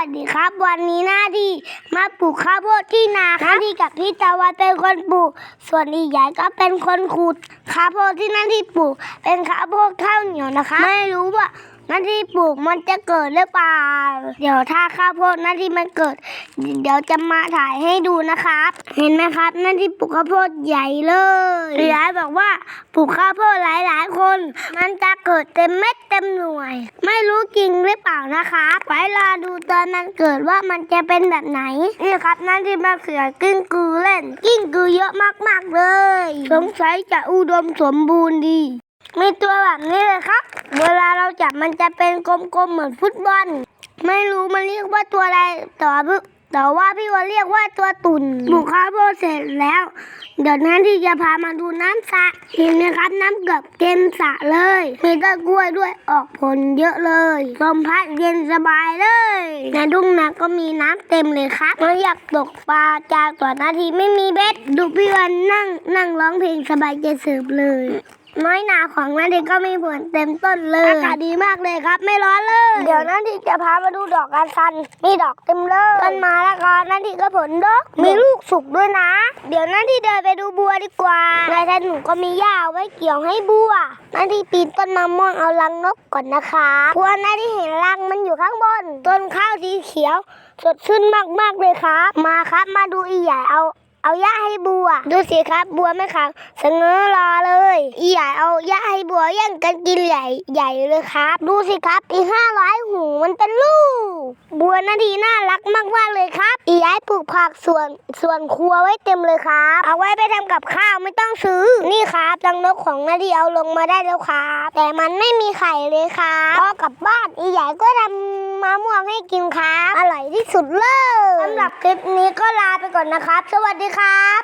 วัสดีครับ วันนี้หน้าที่มาปลูกข้าวโพดที่นาครับหน้าที่กับพี่ตะวันเป็นคนปลูก ส่วนอีใหญ่ก็เป็นคนขุดข้าวโพดที่หน้าที่ปลูก เป็นข้าวโพดข้าวเหนียวนะคะ ไม่รู้ว่า หน้าที่ปลูกมันจะเกิดหรือเปล่า เดี๋ยวถ้าข้าวโพดหน้าที่มันเกิด เดี๋ยวจะมาถ่ายให้ดูนะครับ เห็นไหมครับหน้าที่ปลูกข้าวโพดใหญ่เลยยายบอกว่าปลูกข้าวโพดหลายๆ คน มันจะเกิดเต็มเม็ดเต็มหน่วย ไม่รู้จริงหรือเปล่านะครับไว้รอดูตอนมันเกิดว่ามันจะเป็นแบบไหนนี่ครับนั่นที่มะเขือกิ้งกือเล่น กิ้งกือเยอะมากๆเลย สงสัยจะอุดมสมบูรณ์ดี กลมๆเหมือนฟุตบอล ไม่รู้มันเรียกว่าตัวอะไรแต่ว่าพี่แต่ว่าพี่ว่าเรียกว่าตัวตุ่นปลูกข้าวโพดเสร็จแล้ว เดี๋ยวนั้นที่จะพามาดูน้ำสระเห็นไหมครับน้ำเกือบเต็มสระเลย มีต้นกล้วยด้วยออกผลเยอะเลยลมพัดเย็นสบายเลยในทุ่งนาก็มีน้ำเต็มเลยครับเราอยากตกปลาจากต่อนาทีไม่มีเบ็ดดูพี่วันนั่งนั่งร้องเพลงสบายใจเสิร์ฟเลย น้อยหนาของนาทีก็มีผลเต็มต้นเลยอากาศดีมากเลยครับ ไม่ร้อนเลย เดี๋ยวนาทีจะพามาดูดอกกระสัน มีดอกเต็มเลยต้นไม้แล้วก็นาทีก็ผลดอกมีลูกสุกด้วยนะ เดี๋ยวนาทีเดินไปดูบัวดีกว่าในแทนหนูก็มีหญ้าเอาไว้เกี่ยวให้บัวนาทีปีนต้นมะม่วงเอารังนกก่อนนะคะเพราะวนาทีเห็นรังมันอยู่ข้างบน ต้นข้าวสีเขียว สดชื่นมากๆเลยครับ มาครับมาดูอีใหญ่เอาเอาหญ้าให้บัว ดูสิครับบัวไม่ขังสงอรอเลย บัวแย่งกันกินใหญ่ใหญ่เลยครับ ดูสิครับอีห้าร้อยหูมันเป็นลูก บัวนาทีน่ารักมากๆเลยครับ อีย้ายปลูกผักสวนสวนครัวไว้เต็มเลยครับ เอาไว้ไปทำกับข้าวไม่ต้องซื้อ นี่ครับรังนกของนาทีเอาลงมาได้แล้วครับ แต่มันไม่มีไข่เลยครับพอกลับบ้านอีใหญ่ก็ทำมะม่วงให้กินครับ อร่อยที่สุดเลยสำหรับคลิปนี้ก็ลาไปก่อนนะครับ สวัสดีครับ